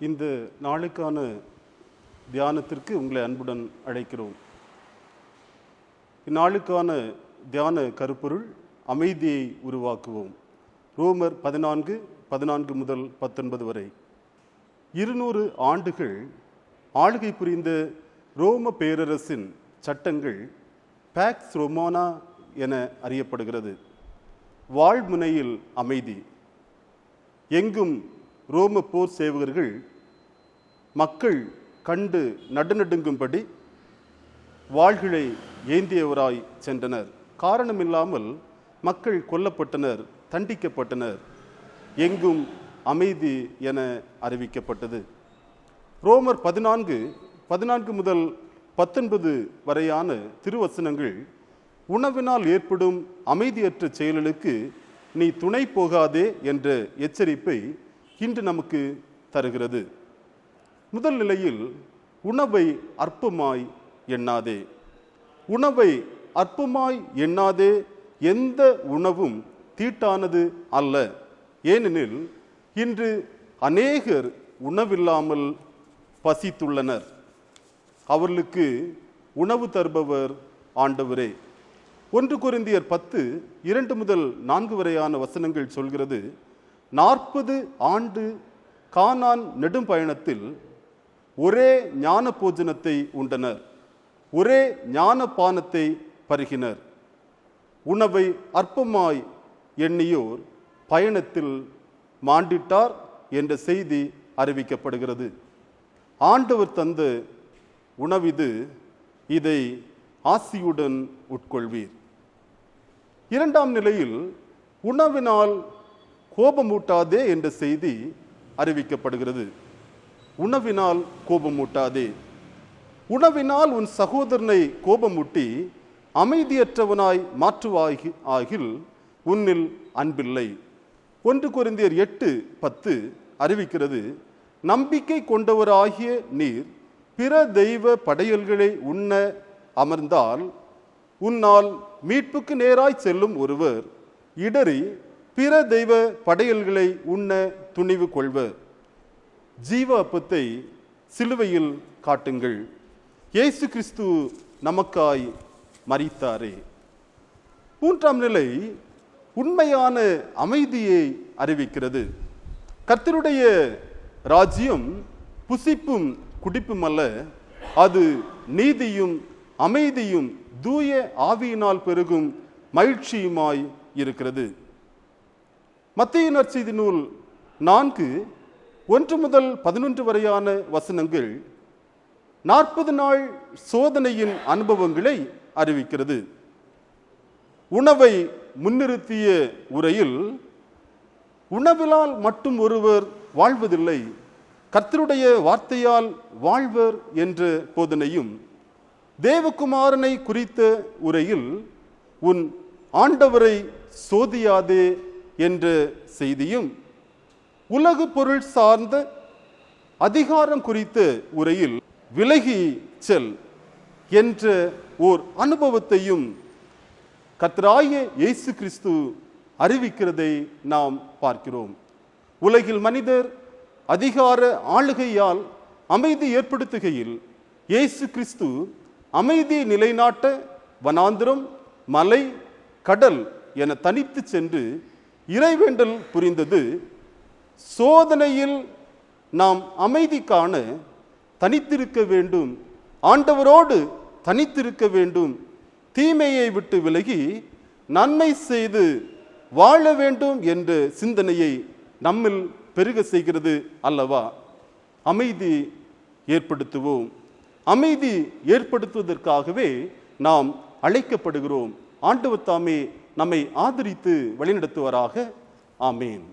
இந்த நாளுக்கான தியானத்திற்கு உங்களை அன்புடன் அழைக்கிறோம். இந்நாளுக்கான தியான கருப்பொருள் அமைதியை உருவாக்குவோம். ரோமர் பதினான்கு பதினான்கு முதல் பத்தொன்பது வரை. இருநூறு ஆண்டுகள் ஆளுகை புரிந்த ரோம பேரரசின் சட்டங்கள் பேக்ஸ் ரொமானா என அறியப்படுகிறது. வாழ்முனையில் அமைதி. எங்கும் ரோம போர் சேவகர்கள் மக்கள் கண்டு நடுநடுங்கும்படி வாள்களை ஏந்தியவராய் சென்றனர். காரணமில்லாமல் மக்கள் கொல்லப்பட்டனர் தண்டிக்கப்பட்டனர். எங்கும் அமைதி என அறிவிக்கப்பட்டது. ரோமர் பதினான்கு பதினான்கு முதல் பத்தொன்பது வரையான திருவசனங்கள் உணவினால் ஏற்படும் அமைதியற்ற செயல்களுக்கு நீ துணை போகாதே என்ற எச்சரிப்பை இன்று நமக்கு தருகிறது. முதல் நிலையில் உணவை அற்பமாய் எண்ணாதே. உணவை அற்பமாய் எண்ணாதே எந்த உணவும் தீட்டானது அல்ல. ஏனெனில் இன்று அநேகர் உணவில்லாமல் பசித்துள்ளனர். அவர்களுக்கு உணவு தருபவர் ஆண்டவரே. ஒன்று குருந்தியர் பத்து இரண்டு முதல் நான்கு வரையான வசனங்கள் சொல்கிறது நாற்பது ஆண்டு கானான் நெடும் பயணத்தில் ஒரே ஞான போஜனத்தை உண்டனர். ஒரே ஞான பானத்தை பருகினர். உணவை அற்பமாய் எண்ணியோர் பயணத்தில் மாண்டிட்டார் என்ற செய்தி அறிவிக்கப்படுகிறது. ஆண்டவர் தந்த உணவிது இதை ஆசியுடன் உட்கொள்வீர். இரண்டாம் நிலையில் உணவினால் கோபமூட்டாதே என்ற செய்தி அறிவிக்கப்படுகிறது. உணவினால் கோபமூட்டாதே. உணவினால் உன் சகோதரனை கோபமூட்டி அமைதியற்றவனாய் மாற்றுவாகி ஆகில் உன்னில் அன்பில்லை. ஒன்று குறைந்தியர் எட்டு பத்து அறிவிக்கிறது நம்பிக்கை கொண்டவராகிய நீர் பிற தெய்வ படையல்களை உண்ண அமர்ந்தால் உன்னால் மீட்புக்கு நேராய் செல்லும் ஒருவர் இடறி பிற தெய்வ படையல்களை உண்ண துணிவு கொள்வர் ஜீவ அப்பத்தை சிலுவையில் காட்டுங்கள். இயேசு கிறிஸ்து நமக்காய் மறித்தாரே மூன்றாம் நிலை உண்மையான அமைதியை அறிவிக்கிறது. கர்த்தருடைய ராஜ்யம் புசிப்பும் குடிப்பும் அல்ல அது நீதியும் அமைதியும் தூய ஆவியினால் பெருகும் மகிழ்ச்சியுமாய் இருக்கிறது. மத்திய நற்செய்தி நூல் நான்கு ஒன்று முதல் பதினொன்று வரையான வசனங்கள் நாற்பது நாள் சோதனையின் அனுபவங்களை அறிவிக்கிறது. உணவை முன்னிறுத்திய உரையில் உணவிலால் மட்டும் ஒருவர் வாழ்வதில்லை கர்த்தருடைய வார்த்தையால் வாழ்வர் என்ற போதனையும் தேவகுமாரனை குறித்த உரையில் உன் ஆண்டவரை சோதியாதே என்ற செய்தியும் உலகு பொருள் சார்ந்த அதிகாரம் குறித்த உரையில் விலகி செல் என்ற ஓர் அனுபவத்தையும் கத்ராய இயேசு கிறிஸ்து அறிவிக்கிறதை நாம் பார்க்கிறோம். உலகில் மனிதர் அதிகார ஆளுகையால் அமைதி ஏற்படுத்துகையில் இயேசு கிறிஸ்து அமைதியை நிலைநாட்ட வனாந்திரம் மலை கடல் என தனித்து சென்று இறைவேண்டல் புரிந்தது. சோதனையில் நாம் அமைதி காண தனித்திருக்க வேண்டும். ஆண்டவரோடு தனித்திருக்க வேண்டும். தீமையை விட்டு விலகி நன்மை செய்து வாழ வேண்டும் என்ற சிந்தனையை நம்மில் பெருக செய்கிறது அல்லவா? அமைதி ஏற்படுத்துவோம். அமைதி ஏற்படுத்துவதற்காகவே நாம் அழைக்கப்படுகிறோம். ஆண்டவர் தாமே நம்மை ஆதரித்து வழிநடத்துவராக. ஆமேன்.